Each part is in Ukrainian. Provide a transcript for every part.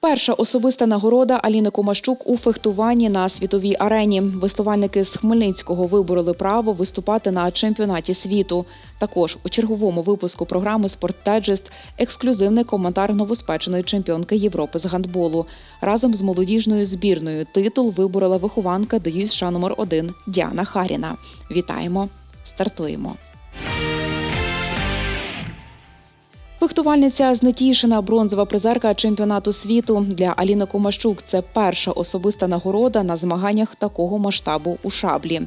Перша особиста нагорода Аліни Комащук у фехтуванні на світовій арені. Веслувальники з Хмельницького вибороли право виступати на чемпіонаті світу. Також у черговому випуску програми «Спорттеджест» ексклюзивний коментар новоспеченої чемпіонки Європи з гандболу. Разом з молодіжною збірною титул виборола вихованка ДЮСШ номер 1 Діана Харіна. Вітаємо! Стартуємо! Фехтувальниця з Нетішина, бронзова призерка чемпіонату світу для Аліни Комащук. Це перша особиста нагорода на змаганнях такого масштабу у шаблі.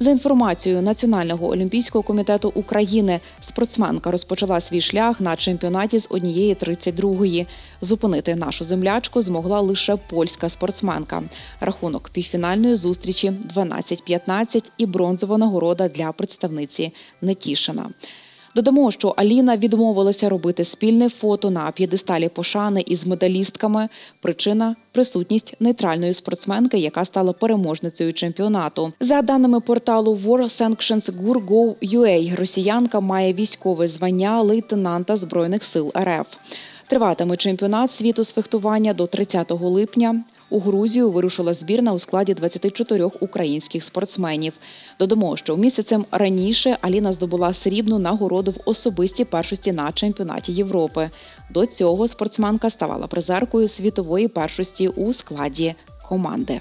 За інформацією Національного олімпійського комітету України, спортсменка розпочала свій шлях на чемпіонаті з однієї 32-ї. Зупинити нашу землячку змогла лише польська спортсменка. Рахунок півфінальної зустрічі 12-15 і бронзова нагорода для представниці Нетішина. Додамо, що Аліна відмовилася робити спільне фото на п'єдесталі пошани із медалістками. Причина присутність нейтральної спортсменки, яка стала переможницею чемпіонату. За даними порталу War Sanctions Gov.ua, росіянка має військове звання лейтенанта збройних сил РФ. Триватиме чемпіонат світу з фехтування до 30 липня. У Грузію вирушила збірна у складі 24 українських спортсменів. Додамо, що місяцем раніше Аліна здобула срібну нагороду в особистій першості на чемпіонаті Європи. До цього спортсменка ставала призеркою світової першості у складі команди.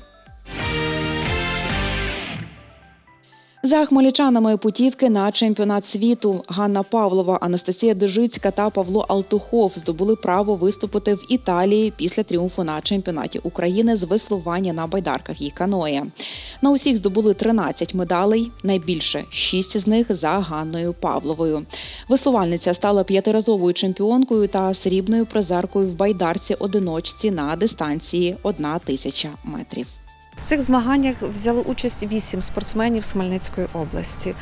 За хмельничанами путівки на чемпіонат світу Ганна Павлова, Анастасія Дежицька та Павло Алтухов здобули право виступити в Італії після тріумфу на чемпіонаті України з веслування на байдарках і каное. На усіх здобули 13 медалей, найбільше 6 з них за Ганною Павловою. Веслувальниця стала п'ятиразовою чемпіонкою та срібною призеркою в байдарці одиночці на дистанції 1 тисяча метрів. В цих змаганнях взяли участь вісім спортсменів з Хмельницької області.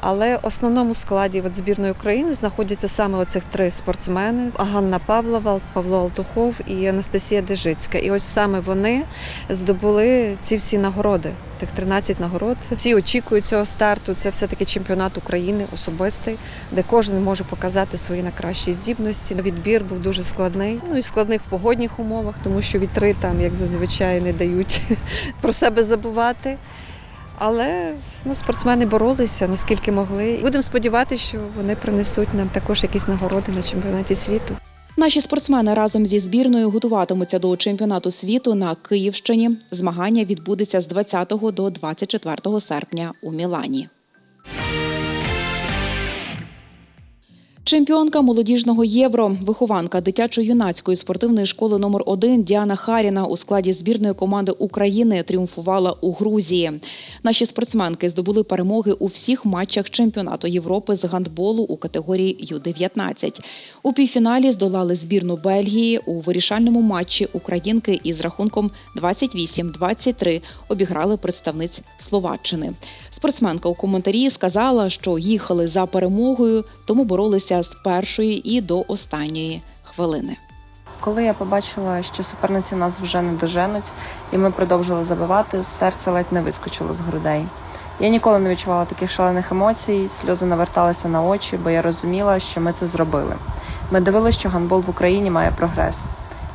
Але в основному складі від збірної України знаходяться саме оцих три спортсмени: Ганна Павлова, Павло Алтухов і Анастасія Дежицька. І ось саме вони здобули ці всі нагороди, тих 13 нагород. Всі очікують цього старту. Це все-таки чемпіонат України особистий, де кожен може показати свої найкращі здібності. Відбір був дуже складний. Ну і складних в погодних умовах, тому що вітри там, як зазвичай, не дають про себе забувати. Але ну, спортсмени боролися наскільки могли. Будемо сподіватися, що вони принесуть нам також якісь нагороди на чемпіонаті світу. Наші спортсмени разом зі збірною готуватимуться до чемпіонату світу на Київщині. Змагання відбудеться з 20 до 24 серпня у Мілані. Чемпіонка молодіжного євро, вихованка дитячо-юнацької спортивної школи номер 1 Діана Харіна у складі збірної команди України тріумфувала у Грузії. Наші спортсменки здобули перемоги у всіх матчах чемпіонату Європи з гандболу у категорії Ю-19. У півфіналі здолали збірну Бельгії у вирішальному матчі Українки із рахунком 28-23 обіграли представниць Словаччини. Спортсменка у коментарі сказала, що їхали за перемогою, тому боролися з першої і до останньої хвилини. Коли я побачила, що суперниці нас вже не доженуть, і ми продовжили забивати, серце ледь не вискочило з грудей. Я ніколи не відчувала таких шалених емоцій, сльози наверталися на очі, бо я розуміла, що ми це зробили. Ми дивилися, що гандбол в Україні має прогрес.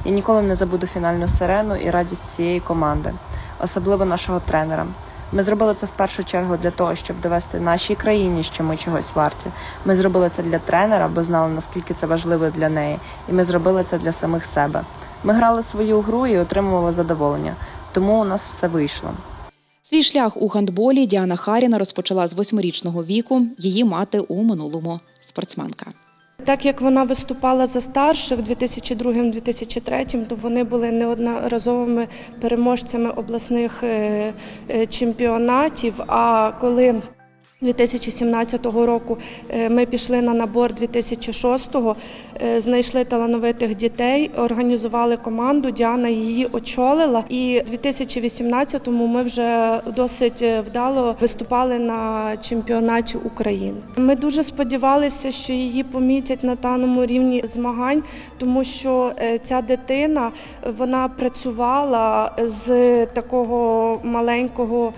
Я ніколи не забуду фінальну сирену і радість цієї команди, особливо нашого тренера. Ми зробили це в першу чергу для того, щоб довести нашій країні, що ми чогось варті. Ми зробили це для тренера, бо знали наскільки це важливо для неї, і ми зробили це для самих себе. Ми грали свою гру і отримували задоволення, тому у нас все вийшло. Свій шлях у гандболі Діана Харіна розпочала з восьмирічного віку. Її мати у минулому спортсменка. Так як вона виступала за старших 2002-2003, то вони були неодноразовими переможцями обласних е, е, чемпіонатів. А коли 2017 року е, ми пішли на набор 2006-го, е, знайшли талановитих дітей, організували команду. Діана її очолила. І в 2018-му ми вже досить е, вдало виступали на чемпіонаті України. Ми дуже сподівалися, що її помітять на даному рівні змагань, тому що ця дитина вона працювала з такого маленького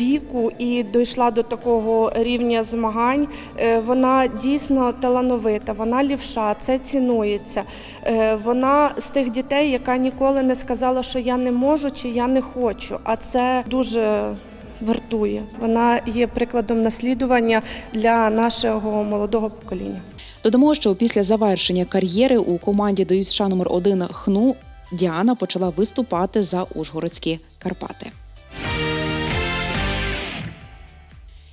віку і дійшла до такого рівня змагань. Е, Вона дійсно талановита, вона лівша, це цінується. Е, Вона з тих дітей, яка ніколи не сказала, що я не можу чи я не хочу. А це дуже вартує. Вона є прикладом наслідування для нашого молодого покоління. Додамо, що після завершення кар'єри у команді ДЮСШ номер 1 ХНУ Діана почала виступати за Ужгородські Карпати.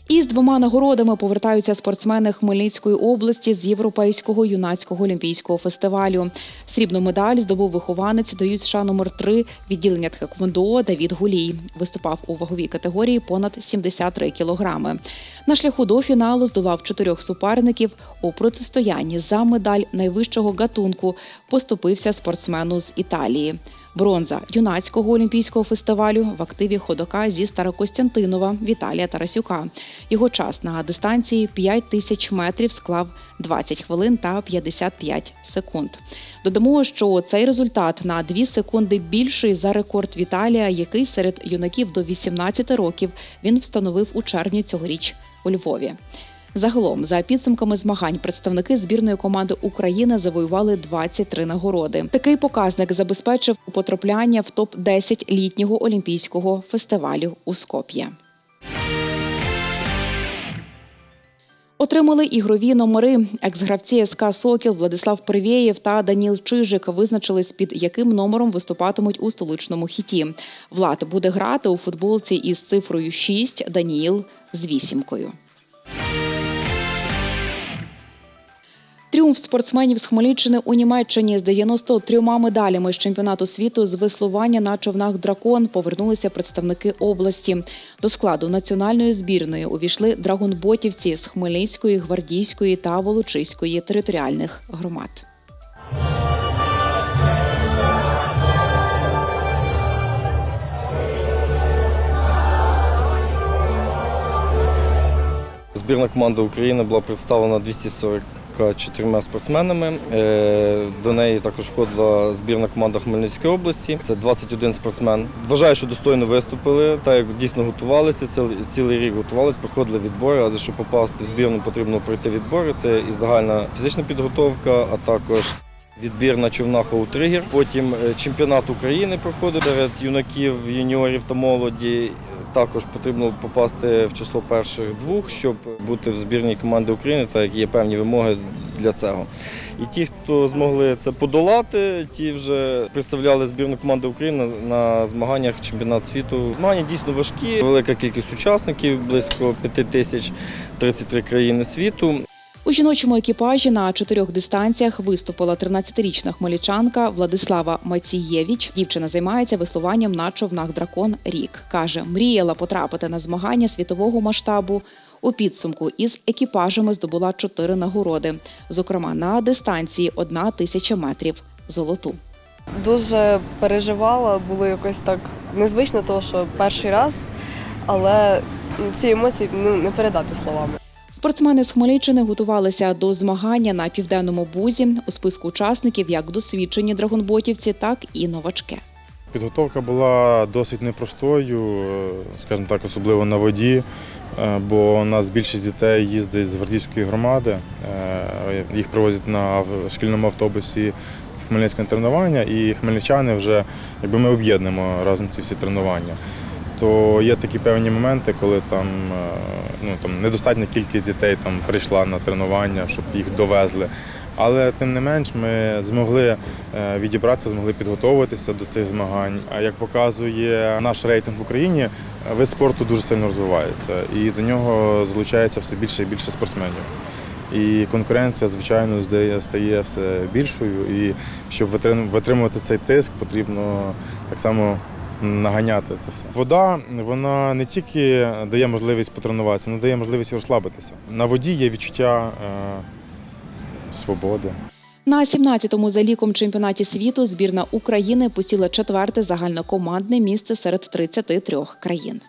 Із двома нагородами повертаються спортсмени Хмельницької області з Європейського юнацького олімпійського фестивалю. Срібну медаль здобув вихованець ДЮСШ номер 3 відділення Тхеквондо Давід Гулій. Виступав у ваговій категорії понад 73 кілограми. На шляху до фіналу здолав чотирьох суперників у протистоянні за медаль найвищого гатунку. Поступився спортсмену з Італії. Бронза юнацького олімпійського фестивалю в активі ходока зі Старокостянтинова Віталія Тарасюка. Його час на дистанції 5 тисяч метрів склав 20 хвилин та 55 секунд. Додамо, що цей результат на 2 секунди більший за рекорд Віталія, який серед юнаків до 18 років він встановив у червні цьогоріч у Львові. Загалом, за підсумками змагань, представники збірної команди України завоювали 23 нагороди. Такий показник забезпечив потрапляння в топ 10 літнього олімпійського фестивалю у Скоп'є. Отримали ігрові номери. Екс-гравці СК Сокіл Владислав Привєєв та Даніл Чижик визначились, під яким номером виступатимуть у столичному хіті. Влад буде грати у футболці із цифрою 6, Даніїл з вісімкою. Тріумф спортсменів з Хмельниччини у Німеччині з 93 медалями з чемпіонату світу з веслування на човнах дракон повернулися представники області. До складу національної збірної увійшли драгонботівці з Хмельницької, Гвардійської та Волочиської територіальних громад. Збірна команда України була представлена 244 спортсменами. Е, До неї також входила збірна команда Хмельницької області. Це 21 спортсмен. Вважаю, що достойно виступили, так як дійсно готувалися. ціл- Цілий рік готувалися, проходили відбори, але щоб попасти в збірну, потрібно пройти відбори. Це і загальна фізична підготовка, а також відбір на човнах Оутригер. Потім е, чемпіонат України проходить серед юнаків, юніорів та молоді. Також потрібно попасти в число перших двох, щоб бути в збірній команди України, так як є певні вимоги для цього. І ті, хто змогли це подолати, ті вже представляли збірну команду України на, змаганнях чемпіонат світу. Змагання дійсно важкі, велика кількість учасників, близько 5 тисяч 33 країни світу. У жіночому екіпажі на чотирьох дистанціях виступила 13-річна хмельничанка Владислава Мацієвіч. Дівчина займається веслуванням на човнах дракон рік. каже, мріяла потрапити на змагання світового масштабу. У підсумку із екіпажами здобула чотири нагороди, зокрема на дистанції одна тисяча метрів золоту. Дуже переживала, було якось так незвично, тому що перший раз, але ці емоції ну, не передати словами. Спортсмени з Хмельниччини готувалися до змагання на південному бузі. У списку учасників як досвідчені драгонботівці, так і новачки. Підготовка була досить непростою, е, скажімо так, особливо на воді, е, бо у нас більшість дітей їздить з гвардійської громади. е, Їх привозять на шкільному автобусі в Хмельницьке тренування, і хмельничани вже якби ми об'єднуємо разом ці всі тренування. То є такі певні моменти, коли там, е, ну, там недостатня кількість дітей там прийшла на тренування, щоб їх довезли. Але тим не менш ми змогли е, відібратися, змогли підготовитися до цих змагань. А як показує наш рейтинг в Україні, вид спорту дуже сильно розвивається, і до нього залучається все більше і більше спортсменів. І конкуренція, звичайно, стає все більшою. І щоб витримувати цей тиск, потрібно так само наганяти це все. Вода вона не тільки дає можливість потренуватися, вона дає можливість розслабитися. На воді є відчуття е, свободи. На 17-му за ліком чемпіонаті світу збірна України посіла четверте загальнокомандне місце серед 33 країн.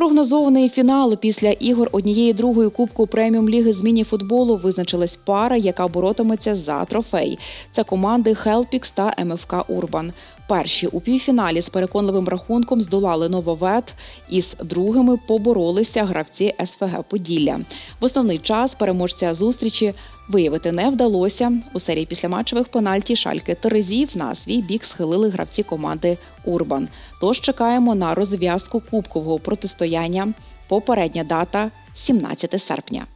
Прогнозований фінал після ігор однієї другої кубку преміум ліги з міні-футболу визначилась пара, яка боротиметься за трофей. Це команди Хелпікс та МФК Урбан. Перші у півфіналі з переконливим рахунком здолали Нововет. Із другими поборолися гравці СФГ Поділля. В основний час переможця зустрічі виявити не вдалося. У серії післяматчевих пенальті шальки Терезів на свій бік схилили гравці команди Урбан. Тож чекаємо на розв'язку кубкового протистояння. Попередня дата 17 серпня.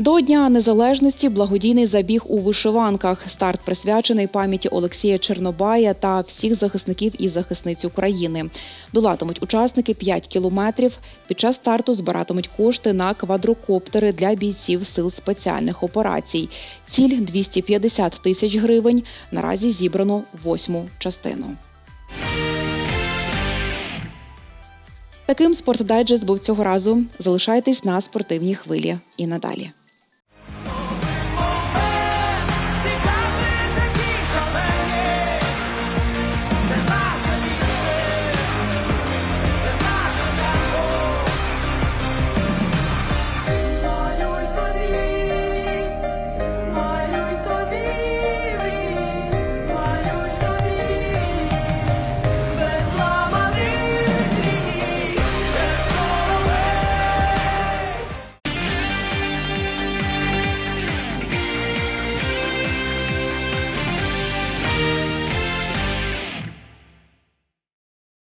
До Дня Незалежності благодійний забіг у вишиванках. Старт присвячений пам'яті Олексія Чернобая та всіх захисників і захисниць України. Долатимуть учасники 5 кілометрів. Під час старту збиратимуть кошти на квадрокоптери для бійців сил спеціальних операцій. Ціль 250 тисяч гривень. Наразі зібрано восьму частину. Таким спортдайджест був цього разу. Залишайтесь на спортивній хвилі і надалі.